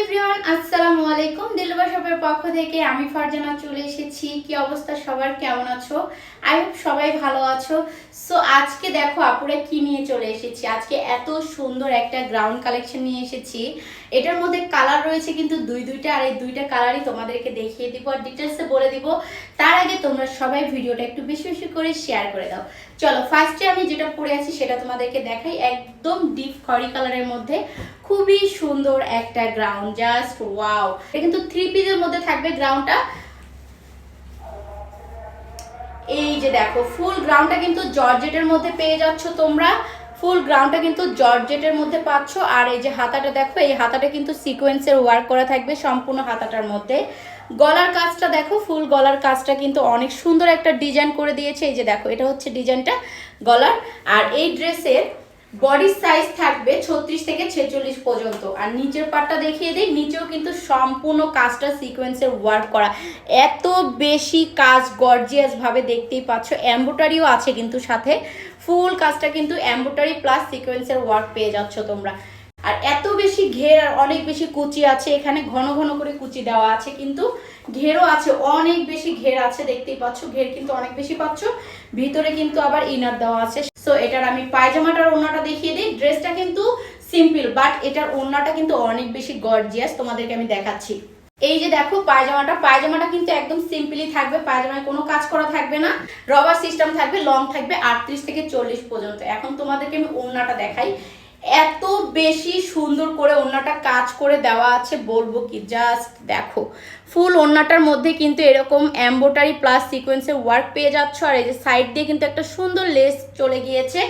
Everyone, আসসালামু আলাইকুম। দিলবা শপের পক্ষ থেকে আমি ফারজানা চলে এসেছি। কি অবস্থা সবার? কেমন আছো? আই হোপ সবাই ভালো আছো। সো আজকে দেখো আপুরা কি নিয়ে চলে এসেছি। আজকে এত সুন্দর একটা গ্রাউন্ড কালেকশন নিয়ে এসেছি। এটার মধ্যে কালার রয়েছে কিন্তু দুই দুইটা, আর এই দুইটা কালারই তোমাদেরকে দেখিয়ে দিব আর ডিটেলসে বলে দিব। তার আগে তোমরা সবাই ভিডিওটা একটু বেশি বেশি করে শেয়ার করে দাও। চলো ফার্স্টে আমি যেটা পরে আছি সেটা তোমাদেরকে দেখাই। একদম ডিপ খড়ি কালারের মধ্যে। খুবই সুন্দর একটা গ্রাউন্ড জাস্ট ওয়াও এটা কিন্তু থ্রি পিসের মধ্যে থাকবে গ্রাউন্ডটা এই যে দেখো ফুল গ্রাউন্ডটা কিন্তু জর্জেটের মধ্যে পেয়ে যাচ্ছ তোমরা। ফুল গ্রাউন্ডটা কিন্তু জর্জেটের মধ্যে পাচ্ছ। আর এই যে হাতাটা দেখো, এই হাতাটা কিন্তু সিকোয়েন্সের ওয়ার্ক করা থাকবে সম্পূর্ণ হাতাটার মধ্যে। গলার কাজটা দেখো ফুল গলার কাজটা কিন্তু অনেক সুন্দর একটা ডিজাইন করে দিয়েছে। এই যে দেখো, এটা হচ্ছে ডিজাইনটা গলার। আর এই ড্রেসের বডি সাইজ থাকবে ছত্রিশ থেকে ছেচল্লিশ পর্যন্ত। আর নিচের পাটটা দেখিয়ে দিই, নিচেও কিন্তু সম্পূর্ণ কাজটা সিকোয়েন্সের ওয়ার্ক করা। এত বেশি কাজ গর্জিয়াসভাবে দেখতেই পাচ্ছ। অ্যাম্বোটারিও আছে কিন্তু সাথে। ফুল কাজটা কিন্তু অ্যাম্বোটারি প্লাস সিকোয়েন্সের ওয়ার্ক পেয়ে যাচ্ছ তোমরা। আর এত বেশি ঘের আর অনেক বেশি কুচি আছে, এখানে ঘন ঘন করে কুচি দেওয়া আছে, কিন্তু ঘেরও আছে, অনেক বেশি ঘের আছে, দেখতেই পাচ্ছ, ঘের কিন্তু অনেক বেশি পাচ্ছ, ভিতরে কিন্তু আবার ইনার দেওয়া আছে। সো এটার আমি পায়জামাটার ওড়নাটা দেখিয়ে দিই, ড্রেসটা কিন্তু সিম্পল বাট এটার ওড়নাটা কিন্তু অনেক বেশি গর্জিয়াস তোমাদেরকে আমি দেখাচ্ছি। এই যে দেখো পায়জামাটা পায়জামাটা কিন্তু একদম সিম্পলি থাকবে, পায়জামায় কোনো কাজ করা থাকবে না রবার সিস্টেম থাকবে লং থাকবে, আটত্রিশ থেকে চল্লিশ পর্যন্ত। এখন তোমাদেরকে আমি ওড়নাটা দেখাই। এত বেশি সুন্দর করে ওড়নাটা কাজ করে দেওয়া আছে, বলব কি? জাস্ট দেখো ফুল ওড়নাটার মধ্যে কিন্তু এরকম এম্বোটারি প্লাস সিকোয়েন্সের ওয়ার্ক পেয়ে যাচ্ছ। আর এই যে সাইড দিয়ে কিন্তু একটা সুন্দর লেস চলে গিয়েছে।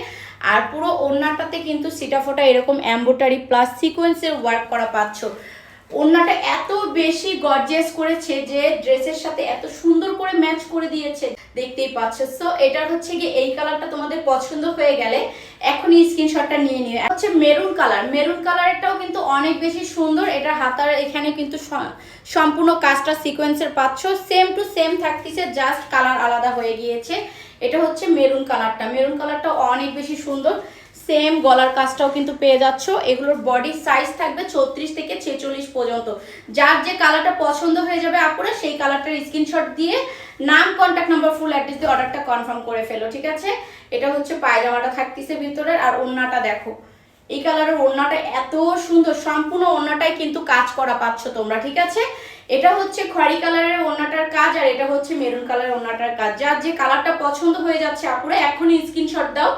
আর পুরো ওড়নাটাতে কিন্তু সিটাফোটা এরকম এম্বোটারি প্লাস সিকোয়েন্সের ওয়ার্ক করা পাচ্ছ। ওড়নাটা এত বেশি গর্জিয়াস করেছে যে ড্রেসের সাথে এত সুন্দর করে ম্যাচ করে দিয়েছে। দেখতেই পাচ্ছ। সো এটার হচ্ছে কি এই কালারটা তোমাদের পছন্দ হয়ে গেলে এখনই স্ক্রিনশটটা নিয়ে নিও। হচ্ছে মেরুন কালার মেরুন কালারটাও কিন্তু অনেক বেশি সুন্দর। এটা হাতার এখানে কিন্তু সম্পূর্ণ কাজটা সিকোয়েন্সের পাচ্ছ। সেম টু সেম থাকতেছে জাস্ট কালার আলাদা হয়ে গিয়েছে। এটা হচ্ছে মেরুন কালারটা মেরুন কালারটা অনেক বেশি সুন্দর। সেম গলার কাজটাও কিন্তু পেয়ে যাচ্ছ। এগুলোর বডি সাইজ থাকবে ছত্রিশ থেকে ছেচল্লিশ পর্যন্ত। যার যে কালারটা পছন্দ হয়ে যাবে আপুরা, সেই কালারটার স্ক্রিনশট দিয়ে নাম কন্ট্যাক্ট নাম্বার ফুল অ্যাড্রেস দিয়ে অর্ডারটা কনফার্ম করে ফেলো, ঠিক আছে? এটা হচ্ছে পায়জামাটা থাকতেছে ভিতরে আর ওড়নাটা দেখো। এই কালারের ওড়নাটা এত সুন্দর, সম্পূর্ণ ওড়নাটাই কিন্তু কাজ করা পাচ্ছ তোমরা, ঠিক আছে? এটা হচ্ছে খয়েরি কালারের ওড়নাটার কাজ আর এটা হচ্ছে মেরুন কালারের ওড়নাটার কাজ। যার যে কালারটা পছন্দ হয়ে যাচ্ছে আপুরা এখনই স্ক্রিনশট দাও,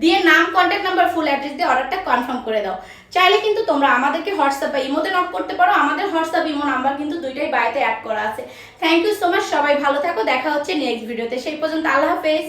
দিয়ে নাম কন্ট্যাক্ট নাম্বার ফুল অ্যাড্রেস দিয়ে অর্ডারটা কনফার্ম করে দাও। চাইলে কিন্তু তোমরা আমাদেরকে হোয়াটসঅ্যাপ বা ইমোতে নক করতে পারো। আমাদের হোয়াটসঅ্যাপ, ইমো নাম্বার কিন্তু দুইটাই বাড়িতে অ্যাড করা আছে। থ্যাংক ইউ সো মাচ সবাই ভালো থাকো, দেখা হচ্ছে নেক্সট ভিডিওতে সেই পর্যন্ত আল্লাহ হাফেজ।